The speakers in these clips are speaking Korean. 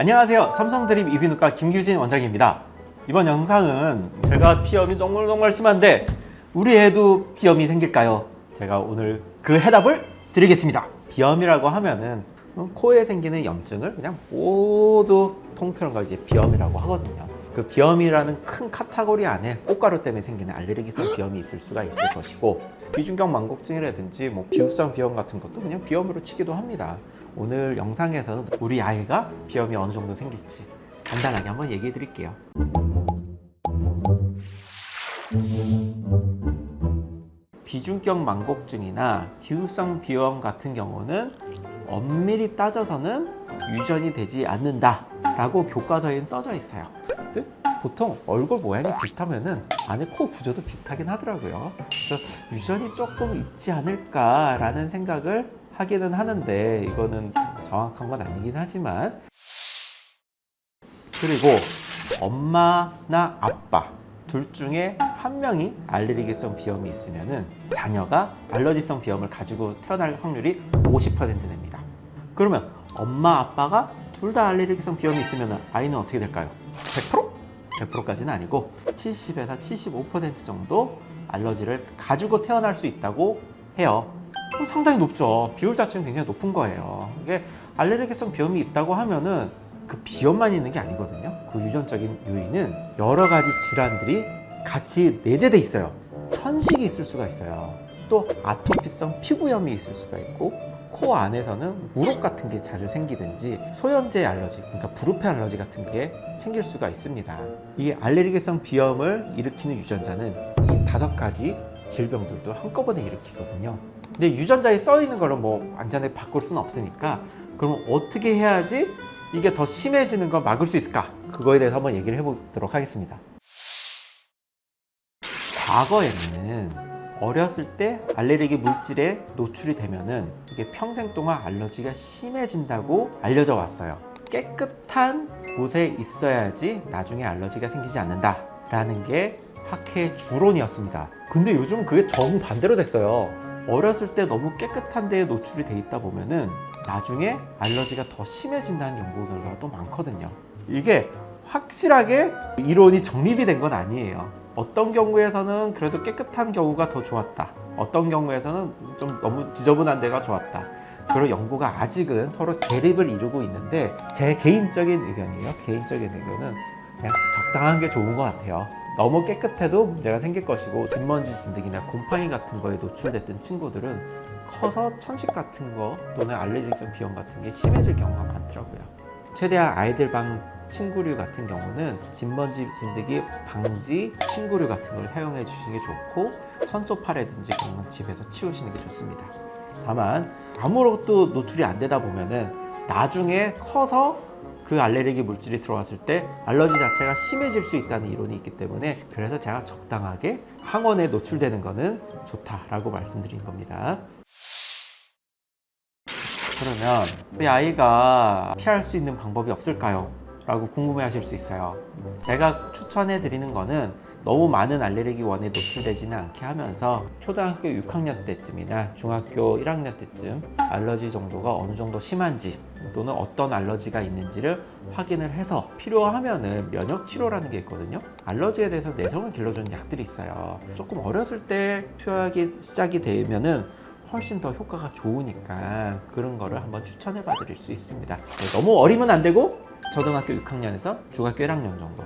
안녕하세요. 삼성드립 이비인후과 김규진 원장입니다. 이번 영상은 제가 비염이 정말 정말 심한데 우리 애도 비염이 생길까요? 제가 오늘 그 해답을 드리겠습니다. 비염이라고 하면은 코에 생기는 염증을 그냥 모두 통틀은 걸 이제 비염이라고 하거든요. 그 비염이라는 큰 카테고리 안에 꽃가루 때문에 생기는 알레르기성 비염이 있을 수가 있을 것이고 비중격 망곡증이라든지 뭐 비후성 비염 같은 것도 그냥 비염으로 치기도 합니다. 오늘 영상에서는 우리 아이가 비염이 어느 정도 생길지 간단하게 한번 얘기해 드릴게요. 비중격 망곡증이나 기후성 비염 같은 경우는 엄밀히 따져서는 유전이 되지 않는다 라고 교과서에는 써져 있어요. 근데 보통 얼굴 모양이 비슷하면은 안에 코 구조도 비슷하긴 하더라고요. 그래서 유전이 조금 있지 않을까라는 생각을 하기는 하는데 이거는 정확한 건 아니긴 하지만 그리고 엄마나 아빠 둘 중에 한 명이 알레르기성 비염이 있으면은 자녀가 알러지성 비염을 가지고 태어날 확률이 50% 됩니다. 그러면 엄마 아빠가 둘 다 알레르기성 비염이 있으면 아이는 어떻게 될까요? 100%? 100%까지는 아니고 70에서 75% 정도 알러지를 가지고 태어날 수 있다고 해요. 상당히 높죠. 비율 자체는 굉장히 높은 거예요. 이게 알레르기성 비염이 있다고 하면은 그 비염만 있는 게 아니거든요. 그 유전적인 요인은 여러 가지 질환들이 같이 내재돼 있어요. 천식이 있을 수가 있어요. 또 아토피성 피부염이 있을 수가 있고 코 안에서는 무릎 같은 게 자주 생기든지 소염제 알러지, 그러니까 부르페 알러지 같은 게 생길 수가 있습니다. 이 알레르기성 비염을 일으키는 유전자는 이 다섯 가지 질병들도 한꺼번에 일으키거든요. 근데 유전자에 써 있는 거를 뭐 완전히 바꿀 수는 없으니까 그럼 어떻게 해야지 이게 더 심해지는 걸 막을 수 있을까? 그거에 대해서 한번 얘기를 해보도록 하겠습니다. 과거에는 어렸을 때 알레르기 물질에 노출이 되면은 이게 평생 동안 알러지가 심해진다고 알려져 왔어요. 깨끗한 곳에 있어야지 나중에 알러지가 생기지 않는다라는 게 학회의 주론이었습니다. 근데 요즘 그게 정반대로 됐어요. 어렸을 때 너무 깨끗한 데에 노출이 돼 있다 보면은 나중에 알러지가 더 심해진다는 연구 결과가 또 많거든요. 이게 확실하게 이론이 정립이 된 건 아니에요. 어떤 경우에서는 그래도 깨끗한 경우가 더 좋았다. 어떤 경우에서는 좀 너무 지저분한 데가 좋았다. 그런 연구가 아직은 서로 대립을 이루고 있는데 제 개인적인 의견이에요. 개인적인 의견은 그냥 적당한 게 좋은 것 같아요. 너무 깨끗해도 문제가 생길 것이고 진먼지 진드기나 곰팡이 같은 거에 노출됐던 친구들은 커서 천식 같은 거 또는 알레르기성 비염 같은 게 심해질 경우가 많더라고요. 최대한 아이들 방 침구류 같은 경우는 진먼지 진드기 방지 침구류 같은 걸 사용해 주시는 게 좋고 천소파라든지 그런 건 집에서 치우시는 게 좋습니다. 다만 아무것도 노출이 안 되다 보면은 나중에 커서 그 알레르기 물질이 들어왔을 때 알러지 자체가 심해질 수 있다는 이론이 있기 때문에 그래서 제가 적당하게 항원에 노출되는 거는 좋다라고 말씀드린 겁니다. 그러면 우리 아이가 피할 수 있는 방법이 없을까요? 라고 궁금해 하실 수 있어요. 제가 추천해 드리는 거는 너무 많은 알레르기 원에 노출되지는 않게 하면서 초등학교 6학년 때쯤이나 중학교 1학년 때쯤 알러지 정도가 어느 정도 심한지 또는 어떤 알러지가 있는지를 확인을 해서 필요하면은 면역 치료라는 게 있거든요. 알러지에 대해서 내성을 길러주는 약들이 있어요. 조금 어렸을 때 투여하기 시작이 되면은 훨씬 더 효과가 좋으니까 그런 거를 한번 추천해 봐 드릴 수 있습니다. 네, 너무 어리면 안 되고 초등학교 6학년에서 중학교 1학년 정도.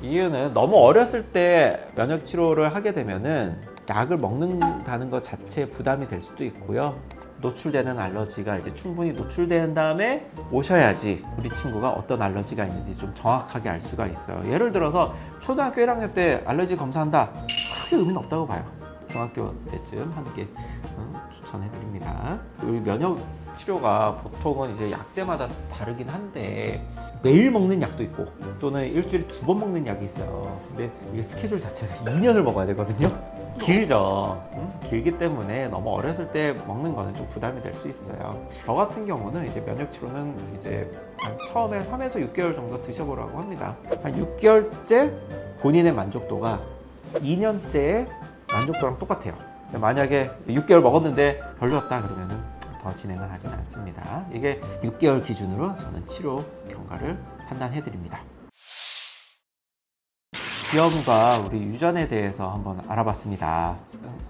이유는 너무 어렸을 때 면역 치료를 하게 되면은 약을 먹는다는 것 자체에 부담이 될 수도 있고요. 노출되는 알러지가 이제 충분히 노출된 다음에 오셔야지 우리 친구가 어떤 알러지가 있는지 좀 정확하게 알 수가 있어요. 예를 들어서 초등학교 1학년 때 알러지 검사한다. 크게 의미는 없다고 봐요. 중학교 때쯤 하는 게 음, 추천해 드립니다. 우리 면역 치료가 보통은 이제 약제마다 다르긴 한데 매일 먹는 약도 있고 또는 일주일에 두 번 먹는 약이 있어요. 근데 이게 스케줄 자체가 2년을 먹어야 되거든요. 길죠. 음? 길기 때문에 너무 어렸을 때 먹는 거는 좀 부담이 될 수 있어요. 저 같은 경우는 이제 면역 치료는 이제 한 처음에 3에서 6개월 정도 드셔보라고 합니다. 한 6개월째 본인의 만족도가 2년째의 만족도랑 똑같아요. 만약에 6개월 먹었는데 별로였다 그러면은 더 진행을 하진 않습니다. 이게 6개월 기준으로 저는 치료 경과를 판단해 드립니다. 비염과 우리 유전에 대해서 한번 알아봤습니다.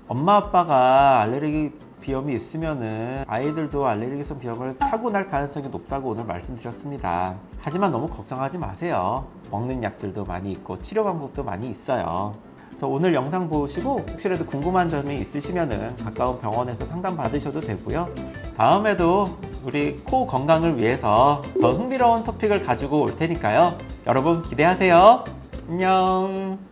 엄마 아빠가 알레르기 비염이 있으면은 아이들도 알레르기성 비염을 타고날 가능성이 높다고 오늘 말씀드렸습니다. 하지만 너무 걱정하지 마세요. 먹는 약들도 많이 있고 치료 방법도 많이 있어요. 그래서 오늘 영상 보시고 혹시라도 궁금한 점이 있으시면은 가까운 병원에서 상담 받으셔도 되고요. 다음에도 우리 코 건강을 위해서 더 흥미로운 토픽을 가지고 올 테니까요. 여러분 기대하세요. 안녕.